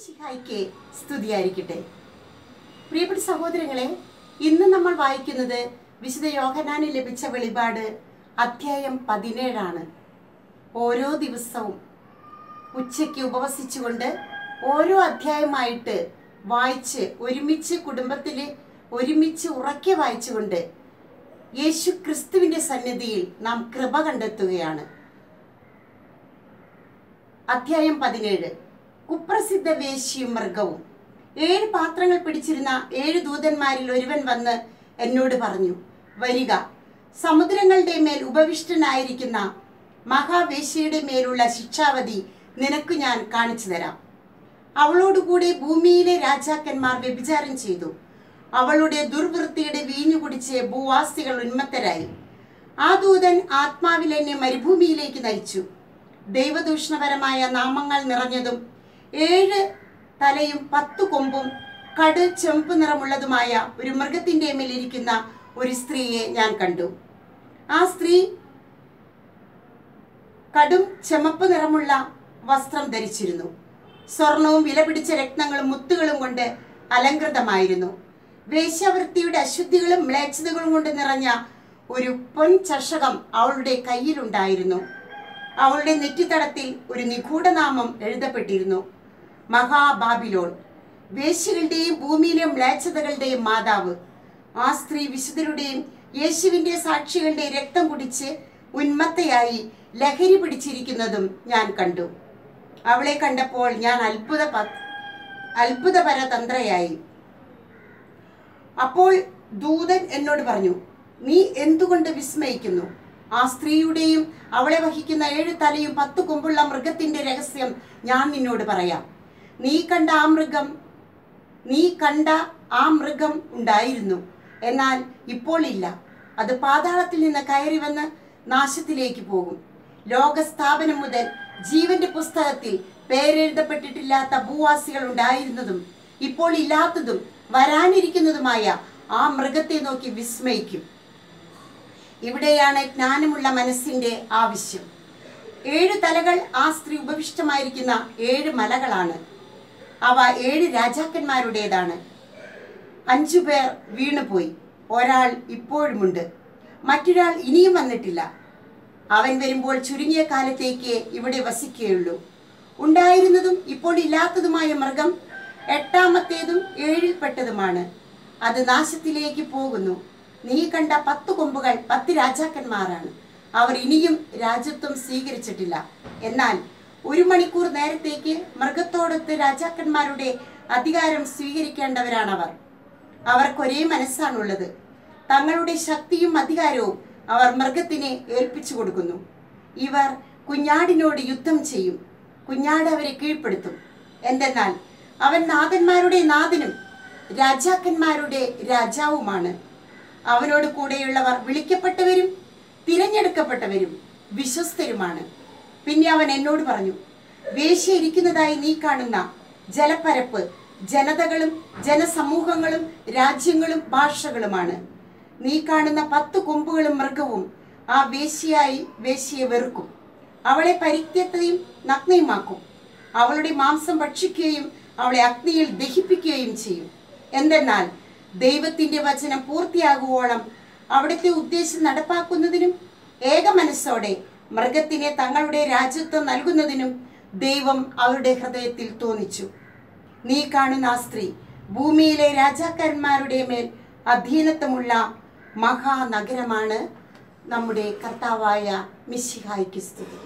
സ്തുതിയായിരിക്കട്ടെ. പ്രിയപ്പെട്ട സഹോദരങ്ങളെ ഇന്ന് നമ്മൾ വായിക്കുന്നത് വിശുദ്ധ യോഹനാന് ലഭിച്ച വെളിപാട് അധ്യായം പതിനേഴാണ്. ഓരോ ദിവസവും ഉച്ചയ്ക്ക് ഉപവസിച്ചുകൊണ്ട് ഓരോ അധ്യായമായിട്ട് വായിച്ച് ഒരുമിച്ച് കുടുംബത്തിൽ ഒരുമിച്ച് ഉറക്കെ വായിച്ചുകൊണ്ട് യേശു ക്രിസ്തുവിന്റെ സന്നിധിയിൽ നാം കൃപ കണ്ടെത്തുകയാണ്. അധ്യായം പതിനേഴ്. കുപ്രസിദ്ധ വേശ്യയും മൃഗവും. ഏഴ് പാത്രങ്ങൾ പിടിച്ചിരുന്ന ഏഴ് ദൂതന്മാരിൽ ഒരുവൻ വന്ന് എന്നോട് പറഞ്ഞു വരിക. സമുദ്രങ്ങളുടെ മേൽ ഉപവിഷ്ടനായിരിക്കുന്ന മഹാവേശ്യയുടെ മേലുള്ള ശിക്ഷാവധി നിനക്ക് ഞാൻ കാണിച്ചു തരാം. അവളോടുകൂടെ ഭൂമിയിലെ രാജാക്കന്മാർ വ്യഭിചാരം ചെയ്തു. അവളുടെ ദുർവൃത്തിയുടെ വീഞ്ഞു കുടിച്ച് ഭൂവാസികൾ ഉന്മത്തരായി. ആ ദൂതൻ ആത്മാവിൽ എന്നെ മരുഭൂമിയിലേക്ക് നയിച്ചു. ദൈവദൂഷണപരമായ നാമങ്ങൾ നിറഞ്ഞതും ഏഴ് തലയും പത്തു കൊമ്പും കടു ചെമ്പ് നിറമുള്ളതുമായ ഒരു മൃഗത്തിന്റെ മേലിരിക്കുന്ന ഒരു സ്ത്രീയെ ഞാൻ കണ്ടു. ആ സ്ത്രീ കടും ചെമപ്പ് നിറമുള്ള വസ്ത്രം ധരിച്ചിരുന്നു. സ്വർണവും വിലപിടിച്ച രത്നങ്ങളും മുത്തുകളും കൊണ്ട് അലങ്കൃതമായിരുന്നു. വേശ്യാവൃത്തിയുടെ അശുദ്ധികളും മ്ലേച്ഛതകളും കൊണ്ട് നിറഞ്ഞ ഒരു പൊൻ ചഷകം അവളുടെ കയ്യിലുണ്ടായിരുന്നു. അവളുടെ നെറ്റിത്തടത്തിൽ ഒരു നിഗൂഢനാമം എഴുതപ്പെട്ടിരുന്നു. മഹാബാബിലോൺ. വേശ്യകളുടെയും ഭൂമിയിലെ മ്ലേച്ഛതകളുടെയും മാതാവ്. ആ സ്ത്രീ വിശുദ്ധരുടെയും യേശുവിന്റെ സാക്ഷികളുടെ രക്തം കുടിച്ച് ഉന്മത്തയായി ലഹരി പിടിച്ചിരിക്കുന്നതും ഞാൻ കണ്ടു. അവളെ കണ്ടപ്പോൾ ഞാൻ അത്ഭുത അത്ഭുതപര അത്ഭുതപരതന്ത്രയായി. അപ്പോൾ ദൂതൻ എന്നോട് പറഞ്ഞു നീ എന്തുകൊണ്ട് വിസ്മയിക്കുന്നു? ആ സ്ത്രീയുടെയും അവളെ വഹിക്കുന്ന ഏഴ് തലയും പത്ത് കൊമ്പുള്ള മൃഗത്തിന്റെ രഹസ്യം ഞാൻ നിന്നോട് പറയാം. നീ കണ്ട ആ മൃഗം നീ കണ്ട ആ മൃഗം ഉണ്ടായിരുന്നു. എന്നാൽ ഇപ്പോൾ ഇല്ല. അത് പാതാളത്തിൽ നിന്ന് കയറി വന്ന് നാശത്തിലേക്ക് പോകും. ലോകസ്ഥാപനം മുതൽ ജീവന്റെ പുസ്തകത്തിൽ പേരെഴുതപ്പെട്ടിട്ടില്ലാത്ത ഭൂവാസികൾ ഉണ്ടായിരുന്നതും ഇപ്പോൾ ഇല്ലാത്തതും വരാനിരിക്കുന്നതുമായ ആ മൃഗത്തെ നോക്കി വിസ്മയിക്കും. ഇവിടെയാണ് ജ്ഞാനമുള്ള മനസ്സിന്റെ ആവശ്യം. ഏഴ് തലകൾ ആ സ്ത്രീ ഉപവിഷ്ടമായിരിക്കുന്ന ഏഴ് മലകളാണ്. അവ ഏഴ് രാജാക്കന്മാരുടേതാണ്. അഞ്ചു പേർ വീണുപോയി. ഒരാൾ ഇപ്പോഴുമുണ്ട്. മറ്റൊരാൾ ഇനിയും വന്നിട്ടില്ല. അവൻ വരുമ്പോൾ ചുരുങ്ങിയ കാലത്തേക്ക് ഇവിടെ വസിക്കുകയുള്ളൂ. ഉണ്ടായിരുന്നതും ഇപ്പോൾ ഇല്ലാത്തതുമായ മൃഗം എട്ടാമത്തേതും ഏഴിൽപ്പെട്ടതുമാണ്. അത് നാശത്തിലേക്ക് പോകുന്നു. നീ കണ്ട പത്ത് കൊമ്പുകൾ പത്ത് രാജാക്കന്മാരാണ്. അവർ ഇനിയും രാജ്യത്വം സ്വീകരിച്ചിട്ടില്ല. എന്നാൽ ഒരു മണിക്കൂർ നേരത്തേക്ക് മൃഗത്തോടൊത്ത് രാജാക്കന്മാരുടെ അധികാരം സ്വീകരിക്കേണ്ടവരാണ് അവർ അവർക്കൊരേ മനസ്സാണുള്ളത്. തങ്ങളുടെ ശക്തിയും അധികാരവും അവർ മൃഗത്തിനെ ഏൽപ്പിച്ചു കൊടുക്കുന്നു. ഇവർ കുഞ്ഞാടിനോട് യുദ്ധം ചെയ്യും. കുഞ്ഞാട് അവരെ കീഴ്പ്പെടുത്തും. എന്തെന്നാൽ അവൻ നാഥന്മാരുടെ നാഥനും രാജാക്കന്മാരുടെ രാജാവുമാണ്. അവനോട് കൂടെയുള്ളവർ വിളിക്കപ്പെട്ടവരും തിരഞ്ഞെടുക്കപ്പെട്ടവരും വിശ്വസ്തരുമാണ്. പിന്നെ അവൻ എന്നോട് പറഞ്ഞു വേശ്യ ഇരിക്കുന്നതായി നീ കാണുന്ന ജലപ്പരപ്പ് ജനതകളും ജനസമൂഹങ്ങളും രാജ്യങ്ങളും ഭാഷകളുമാണ്. നീ കാണുന്ന പത്ത് കൊമ്പുകളും മൃഗവും ആ വേശ്യയെ വെറുക്കും. അവളെ പരിത്യത്തെയും നഗ്നയുമാക്കും. അവളുടെ മാംസം ഭക്ഷിക്കുകയും അവളെ അഗ്നിയിൽ ദഹിപ്പിക്കുകയും ചെയ്യും. എന്തെന്നാൽ ദൈവത്തിന്റെ വചനം പൂർത്തിയാകുവോളം അവിടുത്തെ ഉദ്ദേശം നടപ്പാക്കുന്നതിനും ഏക മനസ്സോടെ മൃഗത്തിനെ തങ്ങളുടെ രാജ്യത്വം നൽകുന്നതിനും ദൈവം അവരുടെ ഹൃദയത്തിൽ തോന്നിച്ചു. നീ കാണുന്ന ആ സ്ത്രീ ഭൂമിയിലെ രാജാക്കന്മാരുടെ മേൽ അധീനത്വമുള്ള മഹാനഗരമാണ് നമ്മുടെ കർത്താവായ മിശിഹായ്ക്ക് സ്തുതി.